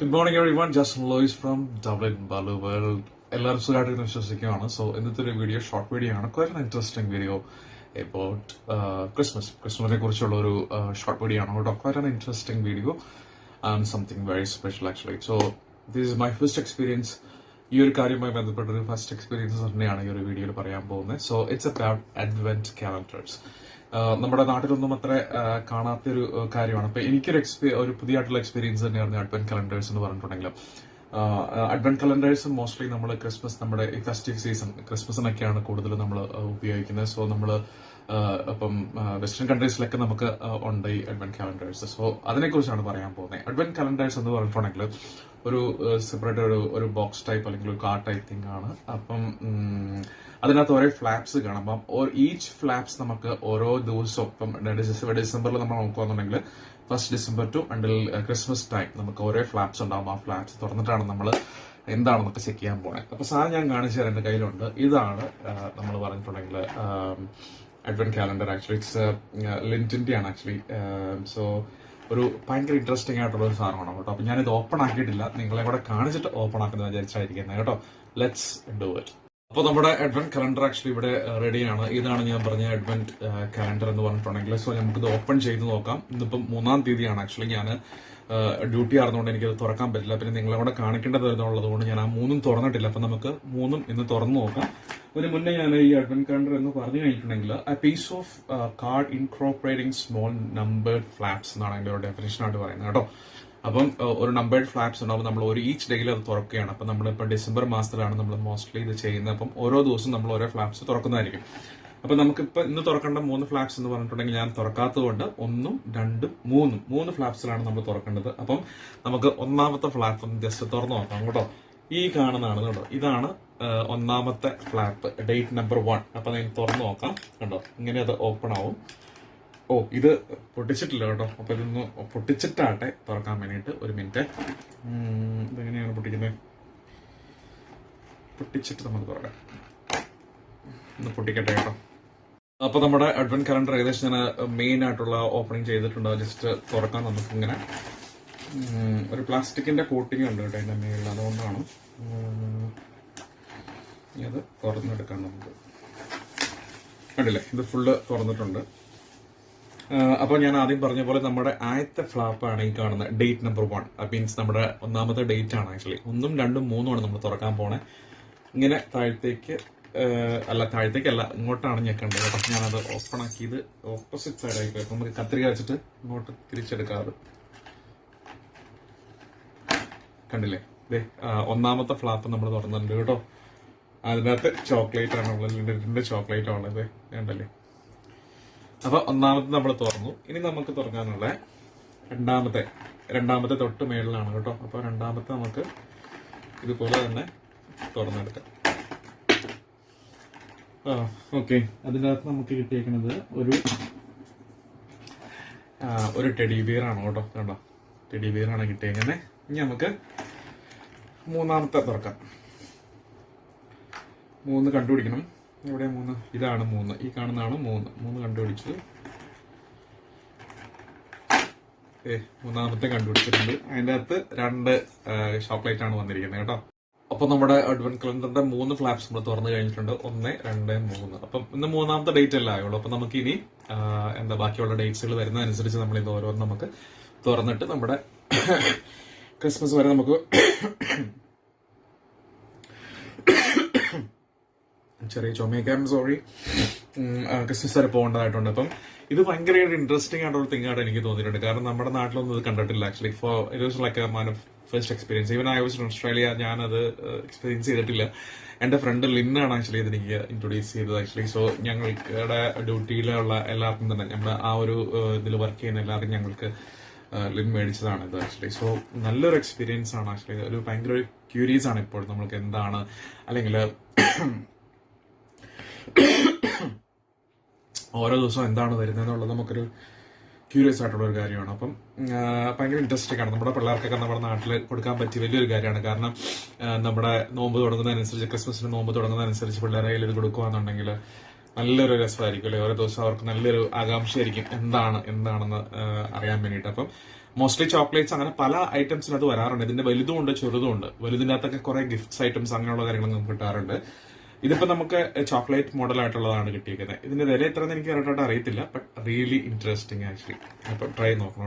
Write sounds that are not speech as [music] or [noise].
Good morning everyone just Lois from Dublin Balu world എല്ലാവരും സുഖമായിട്ട് വിശ്വസിക്കുകയാണ്. സോ ഇന്നത്തെ ഒരു വീഡിയോ ഷോർട്ട് വീഡിയോ ആണ്. Quite interesting video about Christmas ക്രിസ്മസിനെ കുറിച്ചുള്ള ഒരു ഷോർട്ട് വീഡിയോ ആണ്. കേട്ടോ കുറേ interesting video and something very special actually so this is my first experience ഈ ഒരു കാര്യവുമായി ബന്ധപ്പെട്ട ഒരു ഫസ്റ്റ് എക്സ്പീരിയൻസ് തന്നെയാണ് ഈ ഒരു വീഡിയോയിൽ പറയാൻ പോകുന്നത്. So it's about advent calendars നമ്മുടെ നാട്ടിലൊന്നും അത്ര കാണാത്തൊരു കാര്യമാണ്. അപ്പൊ എനിക്കൊരു എക്സ്പീ ഒരു പുതിയതായിട്ടുള്ള എക്സ്പീരിയൻസ് തന്നെയായിരുന്നു അഡ്വന്റ് കലണ്ടേഴ്സ് എന്ന് പറഞ്ഞിട്ടുണ്ടെങ്കിലും. അഡ്വന്റ് കലണ്ടേഴ്സ് മോസ്റ്റ്ലി നമ്മൾ ക്രിസ്മസ് നമ്മുടെ ഫെസ്റ്റീവ് സീസൺ ക്രിസ്മസിനൊക്കെയാണ് കൂടുതൽ നമ്മൾ ഉപയോഗിക്കുന്നത്. സോ നമ്മൾ ഇപ്പം വെസ്റ്റേൺ കൺട്രീസിലൊക്കെ നമുക്ക് ഉണ്ട് ഈ അഡ്വെന്റ് കലണ്ടേഴ്സ് സോ അതിനെക്കുറിച്ചാണ് പറയാൻ പോകുന്നത് അഡ്വെന്റ് കലണ്ടേഴ്സ് എന്ന് പറഞ്ഞിട്ടുണ്ടെങ്കിൽ ഒരു സെപ്പറേറ്റ് ഒരു ഒരു ബോക്സ് ടൈപ്പ് അല്ലെങ്കിൽ ഒരു കാർ ടൈപ്പ് തിങ് ആണ്. അപ്പം അതിനകത്ത് ഓരോ ഫ്ലാപ്സ് കാണാം. അപ്പം ഈച്ച് ഫ്ലാപ്സ് നമുക്ക് ഓരോ ദിവസവും ഇപ്പം ഡിസംബറിൽ നമ്മൾ നോക്കുകയാണെന്നുണ്ടെങ്കിൽ first December to until Christmas time നമുക്ക് ഓരോ ഫ്ലാപ്സ് ഉണ്ടാവും. ആ ഫ്ലാപ്സ് തുറന്നിട്ടാണ് നമ്മൾ എന്താണെന്നൊക്കെ ചെക്ക് ചെയ്യാൻ പോണേ. അപ്പൊ സാധനം ഞാൻ കാണിച്ചു തരാം എന്റെ കയ്യിലുണ്ട്. ഇതാണ് നമ്മൾ പറഞ്ഞിട്ടുണ്ടെങ്കിൽ അഡ്വന്റ് കാലണ്ടർ ആക്ച്വലി ഇറ്റ്സ് ലിന്റിന്റെ ആണ് ആക്ച്വലി സോ ഒരു ഭയങ്കര ഇൻട്രസ്റ്റിംഗ് ആയിട്ടുള്ള ഒരു സാധനമാണ് കേട്ടോ. അപ്പം ഞാനിത് ഓപ്പൺ ആക്കിയിട്ടില്ല. നിങ്ങളെ കൂടെ കാണിച്ചിട്ട് ഓപ്പൺ ആക്കുന്നത് വിചാരിച്ചായിരിക്കുന്നത് കേട്ടോ ലെറ്റ്സ് ഡു ഇറ്റ് അപ്പോൾ നമ്മുടെ അഡ്വന്റ് കലണ്ടർ ആക്ച്വലി ഇവിടെ റെഡിയാണ് ഇതാണ് ഞാൻ പറഞ്ഞ അഡ്വന്റ് കലണ്ടർ എന്ന് പറഞ്ഞിട്ടുണ്ടെങ്കിൽ. സോ നമുക്കിത് ഓപ്പൺ ചെയ്ത് നോക്കാം. ഇന്നിപ്പം മൂന്നാം തീയതിയാണ് ആക്ച്വലി ഞാൻ ഡ്യൂട്ടി ആയിരുന്നുകൊണ്ട് എനിക്കത് തുറക്കാൻ പറ്റില്ല. പിന്നെ നിങ്ങളെ കൂടെ കാണിക്കേണ്ടത് എന്നുള്ളത് കൊണ്ട് ഞാൻ ആ മൂന്നും തുറന്നിട്ടില്ല. അപ്പൊ നമുക്ക് മൂന്നും ഇന്ന് തുറന്നു നോക്കാം. അതിന് മുന്നേ ഞാൻ ഈ അഡ്വന്റ് കലണ്ടർ എന്ന് പറഞ്ഞു കഴിഞ്ഞിട്ടുണ്ടെങ്കിൽ a piece of card incorporating small numbered flaps എന്നാണ് ഡെഫിനേഷൻ ആയിട്ട് പറയുന്നത് കേട്ടോ. അപ്പം ഒരു നമ്പേർഡ് ഫ്ലാറ്റ്സ് ഉണ്ടാവും നമ്മൾ ഒരു ഈച്ച് ഡേയിൽ അത് തുറക്കുകയാണ്. അപ്പം നമ്മളിപ്പോൾ ഡിസംബർ മാസത്തിലാണ് നമ്മൾ മോസ്റ്റ്ലി ഇത് ചെയ്യുന്നത്. അപ്പം ഓരോ ദിവസവും നമ്മൾ ഓരോ ഫ്ലാറ്റ്സ് തുറക്കുന്നതായിരിക്കും. അപ്പം നമുക്കിപ്പോൾ ഇന്ന് തുറക്കേണ്ട മൂന്ന് ഫ്ലാറ്റ്സ് എന്ന് പറഞ്ഞിട്ടുണ്ടെങ്കിൽ ഞാൻ തുറക്കാത്തതുകൊണ്ട് ഒന്നും രണ്ടും മൂന്നും മൂന്ന് ഫ്ലാപ്സിലാണ് നമ്മൾ തുറക്കേണ്ടത്. അപ്പം നമുക്ക് ഒന്നാമത്തെ ഫ്ലാപ്പ് ഒന്ന് ജസ്റ്റ് തുറന്നു നോക്കാം കേട്ടോ. ഈ കാണുന്നതാണ് കേട്ടോ ഇതാണ് ഒന്നാമത്തെ ഫ്ലാറ്റ് ഡേറ്റ് നമ്പർ വൺ അപ്പം ഞാൻ തുറന്നു നോക്കാം. കണ്ടോ? ഇങ്ങനെ അത് ഓപ്പൺ ആവും. ഓ ഇത് പൊട്ടിച്ചിട്ടില്ല കേട്ടോ. അപ്പൊ ഇതൊന്ന് പൊട്ടിച്ചിട്ടാട്ടെ തുറക്കാൻ വേണ്ടിയിട്ട് ഒരു മിനിറ്റ്. ഇതെങ്ങനെയാണ് പൊട്ടിക്കുന്നത്? പൊട്ടിച്ചിട്ട് നമുക്ക് തുറക്കാം. ഒന്ന് പൊട്ടിക്കട്ടെ കേട്ടോ. അപ്പൊ നമ്മുടെ അഡ്വന്റ് കലണ്ടർ ഏകദേശം ഞാൻ മെയിൻ ആയിട്ടുള്ള ഓപ്പണിംഗ് ചെയ്തിട്ടുണ്ട്. ജസ്റ്റ് തുറക്കാൻ നമുക്ക് ഇങ്ങനെ ഒരു പ്ലാസ്റ്റിക്കിന്റെ കോട്ടിംഗ് ഉണ്ട് കേട്ടോ അതിന്റെ മേളിൽ. അതുകൊണ്ടാണ്. അത് തുറന്നെടുക്കാൻ നമുക്ക്. കണ്ടില്ലേ? ഇത് ഫുള്ള് തുറന്നിട്ടുണ്ട്. അപ്പോൾ ഞാൻ ആദ്യം പറഞ്ഞ പോലെ നമ്മുടെ ആദ്യത്തെ ഫ്ലാപ്പാണ് ഈ കാണുന്നത്. ഡേറ്റ് നമ്പർ വൺ മീൻസ് നമ്മുടെ ഒന്നാമത്തെ ഡേറ്റ് ആണ് ആക്ച്വലി ഒന്നും രണ്ടും മൂന്നുമാണ് നമ്മൾ തുറക്കാൻ പോണേ. ഇങ്ങനെ താഴത്തേക്ക് അല്ല താഴത്തേക്ക് അല്ല ഇങ്ങോട്ടാണ് ഞെക്കേണ്ടത് കേട്ടോ ഞാനത് ഓപ്പൺ ആക്കിയത് ഓപ്പോസിറ്റ് സൈഡായി പോയി നമുക്ക് കത്രിക വെച്ചിട്ട് ഇങ്ങോട്ട് തിരിച്ചെടുക്കാറ്. കണ്ടില്ലേ? ദേ ഒന്നാമത്തെ ഫ്ലാപ്പ് നമ്മൾ തുറന്നിട്ടുണ്ട് കേട്ടോ. അതിനകത്ത് ചോക്ലേറ്റ് ആണ് ഉള്ളത്. ലിൻഡറിന്റെ ചോക്ലേറ്റ് ആണ് ഇത് കണ്ടല്ലേ? അപ്പൊ ഒന്നാമത്തെ നമ്മൾ തുറന്നു. ഇനി നമുക്ക് തുറക്കാനുള്ള രണ്ടാമത്തെ രണ്ടാമത്തെ തൊട്ട് മേളിലാണ് കേട്ടോ. അപ്പൊ രണ്ടാമത്തെ നമുക്ക് ഇതുപോലെ തന്നെ തുറന്നെടുക്കാം. ഓക്കെ. അതിനകത്ത് നമുക്ക് കിട്ടിയേക്കുന്നത് ഒരു ഒരു ടെഡി ബിയർ ആണ് കേട്ടോ. കണ്ടോ? ടെഡി ബിയർ ആണ് കിട്ടിയേക്കുന്നത് ഇനി നമുക്ക് മൂന്നാമത്തെ തുറക്കാം. മൂന്ന് കണ്ടുപിടിക്കണം. എവിടെ മൂന്ന്. ഇതാണ് മൂന്ന്. ഈ കാണുന്നതാണ് മൂന്ന്. മൂന്ന് കണ്ടുപിടിച്ചത് ഏ മൂന്നാമത്തെ കണ്ടുപിടിച്ചിട്ടുണ്ട്. അതിന്റെ അകത്ത് രണ്ട് ചോക്ലേറ്റ് ആണ് വന്നിരിക്കുന്നത് കേട്ടോ. അപ്പൊ നമ്മുടെ അഡ്വൻ കലണ്ടറിന്റെ മൂന്ന് ഫ്ലാപ്സ് നമ്മൾ തുറന്നു കഴിഞ്ഞിട്ടുണ്ട്. ഒന്ന് രണ്ട് മൂന്ന്. അപ്പം ഇന്ന് മൂന്നാമത്തെ ഡേറ്റ് അല്ല ആയുള്ളൂ. അപ്പൊ നമുക്ക് ഇനി എന്താ ബാക്കിയുള്ള ഡേറ്റ്സുകൾ വരുന്നതനുസരിച്ച് നമ്മൾ ഇത് ഓരോന്ന് നമുക്ക് തുറന്നിട്ട് നമ്മുടെ [coughs] ക്രിസ്മസ് വരെ നമുക്ക് ചെറിയ ചുമയൊക്കെ സോറി ക്രിസ്മസ് വരെ പോകേണ്ടതായിട്ടുണ്ട്. അപ്പം ഇത് ഭയങ്കര ഇൻട്രസ്റ്റിംഗ് ആയിട്ടുള്ള തിങ് ആയിട്ട് എനിക്ക് തോന്നിയിട്ടുണ്ട്. കാരണം നമ്മുടെ നാട്ടിലൊന്നും ഇത് കണ്ടിട്ടില്ല actually for it was like man of first experience even I was in Australia ഞാനത് എക്സ്പീരിയൻസ് ചെയ്തിട്ടില്ല. എന്റെ ഫ്രണ്ട് ലിന്നാണ് ആക്ച്വലി ഇത് എനിക്ക് ഇൻട്രൊഡ്യൂസ് ചെയ്തത് ആക്ച്വലി സോ ഞങ്ങളുടെ ഡ്യൂട്ടിയിലുള്ള എല്ലാവർക്കും തന്നെ നമ്മുടെ ആ ഒരു ഇതിൽ വർക്ക് ചെയ്യുന്ന എല്ലാവർക്കും ഞങ്ങൾക്ക് ലിൻ മേടിച്ചതാണ് ഇത് ആക്ച്വലി സോ നല്ലൊരു എക്സ്പീരിയൻസ് ആണ് ആക്ച്വലി ഒരു ഭയങ്കര ക്യൂരിയസ് ആണ് ഇപ്പോൾ നമ്മൾക്ക് എന്താണ് അല്ലെങ്കിൽ ഓരോ ദിവസവും എന്താണ് വരുന്നത് എന്നുള്ളത് നമുക്കൊരു ക്യൂരിയസ് ആയിട്ടുള്ള ഒരു കാര്യമാണ്. അപ്പം ഭയങ്കര ഇൻട്രസ്റ്റിംഗ് ആണ്. നമ്മുടെ പിള്ളേർക്കൊക്കെ നമ്മുടെ നാട്ടിൽ കൊടുക്കാൻ പറ്റിയ വലിയൊരു കാര്യമാണ്. കാരണം നമ്മുടെ നോമ്പ് തുടങ്ങുന്നതനുസരിച്ച് ക്രിസ്മസിന് നോമ്പ് തുടങ്ങുന്നതനുസരിച്ച് പിള്ളേരെ കയ്യിൽ ഇത് കൊടുക്കുകയാണെന്നുണ്ടെങ്കിൽ നല്ലൊരു രസമായിരിക്കും അല്ലെ? ഓരോ ദിവസം അവർക്ക് നല്ലൊരു ആകാംക്ഷയായിരിക്കും എന്താണ് എന്താണെന്ന് അറിയാൻ വേണ്ടിയിട്ട്. അപ്പം മോസ്റ്റ്ലി ചോക്ലേറ്റ്സ് അങ്ങനെ പല ഐറ്റംസിനകത്ത് വരാറുണ്ട്. ഇതിന്റെ വലുതും ഉണ്ട് ചെറുതും ഉണ്ട്. വലുതിനകത്തൊക്കെ കുറെ ഗിഫ്റ്റ്സ് ഐറ്റംസ് അങ്ങനെയുള്ള കാര്യങ്ങൾ നമുക്ക് കിട്ടാറുണ്ട്. ഇതിപ്പോ നമുക്ക് ചോക്ലേറ്റ് മോഡൽ ആയിട്ടുള്ളതാണ് കിട്ടിയിരിക്കുന്നത്. ഇതിന്റെ വില എത്രയെന്ന് എനിക്ക് കറക്റ്റായിട്ട് അറിയത്തില്ല ബട്ട് റിയലി ഇൻട്രസ്റ്റിംഗ് ആക്ച്വലി അപ്പൊ ട്രൈ നോക്കണം